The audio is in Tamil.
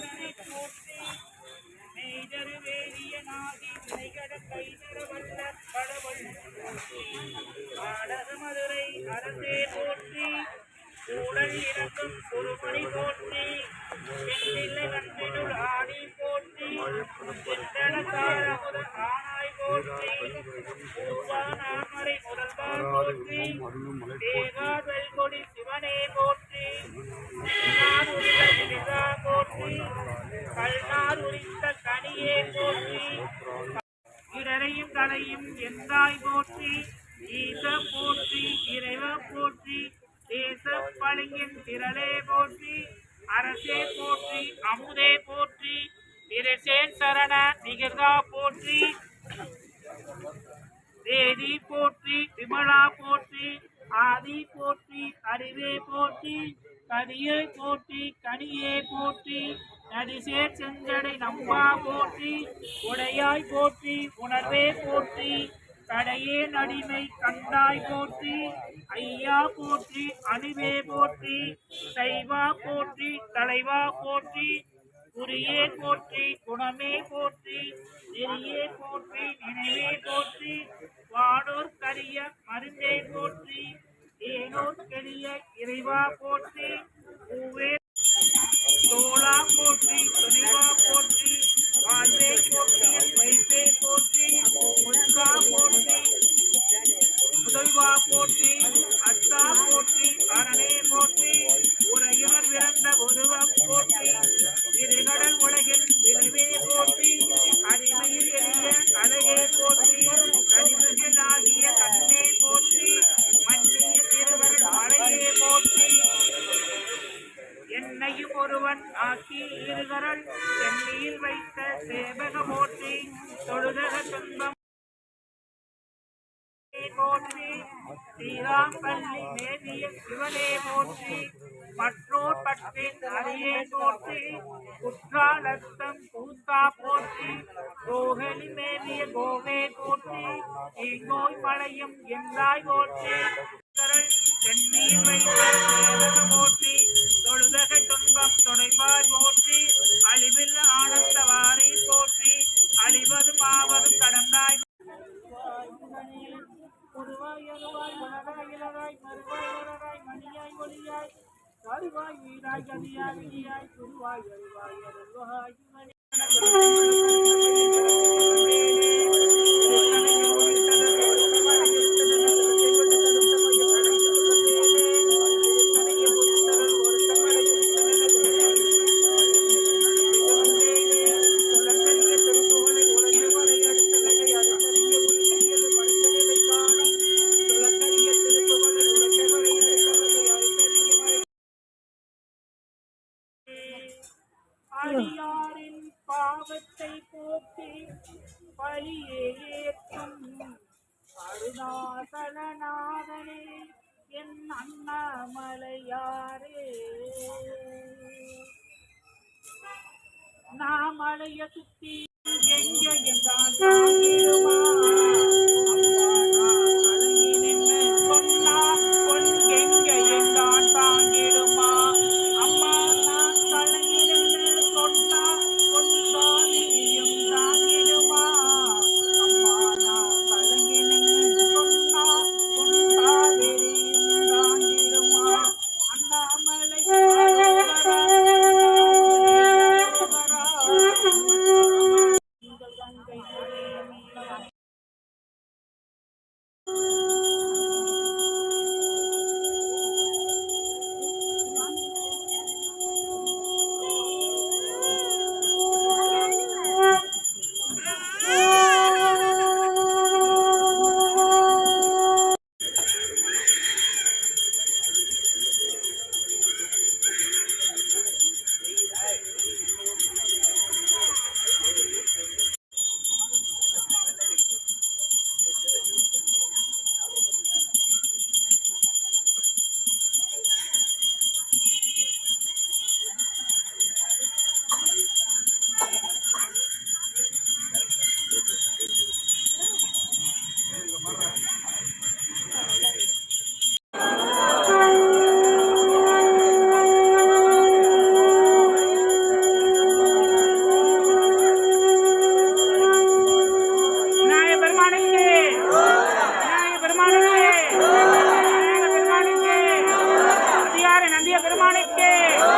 அந்தனை போற்றி மெய்தரு வேதியனாகி வினைகட கைதர வல்ல கடவுள் ஆடக மதுரை அரசே போற்றி உடல் இறக்கும் குருமணி போற்றி பெண்ணில்லை நன்றினுள் ஆணி போற்றி பெண்ணடக்கார முதல் ஆனாய் கல்நார் உரித்த கனியே போற்றி. இடரையும் தலையும் எந்தாய் போற்றி. ஈச போற்றி இறைவ போற்றி. தேச பளிங்கின் திரளே போற்றி. அரசே போற்றி அமுதே போற்றி. திரசேன் சரண நிகர்தா போற்றி. தேதி போற்றி விமலா போற்றி. ஆதி போற்றி அறிவே போற்றி. கதியை போற்றி கனியே போற்றி. நடிசே செஞ்சடை நம்பா போற்றி உடையாய் போற்றி உணர்வே போற்றி கடையே நடிமை கண்டாய் போற்றி ஐயா போற்றி அணிவே போற்றி சைவா போற்றி தலைவா போற்றி குறியே போற்றி குணமே போற்றி நெறியே போற்றி நினைவே போற்றி வாடோர் கரிய மருந்தே போற்றி ஏனோர் கெளிய இறைவா போற்றி ஒருவன் ஆக்கி இருகரல் சென்னையில் வைத்த சேவக போற்றி தொழுதக துன்பம் போற்றி ஸ்ரீராம்பள்ளி மேதிய சிவனே போற்றி மற்றோர் பற்றின் அரியே போற்றி குற்றாலத்தம் கூத்தா போற்றி கோகலி மேதிய கோகே போற்றி இங்கோய் மலையும் எந்தாய் போற்றி. கரல் வைத்த சேவக போற்றி தொழுதக துன்பம் துணைபாய் ஒளியாய் கருவாய் வீராய் கதியாய் விதியாய் குருவாய் அருவாய் அருள்வாய். அடியாரின் பாவத்தை போக்கி பலியே ஏற்றும் அருணாசலநாதனே என் அண்ணாமலையாரே. நாமலைய சுத்தி எங்க என்றான் Ah.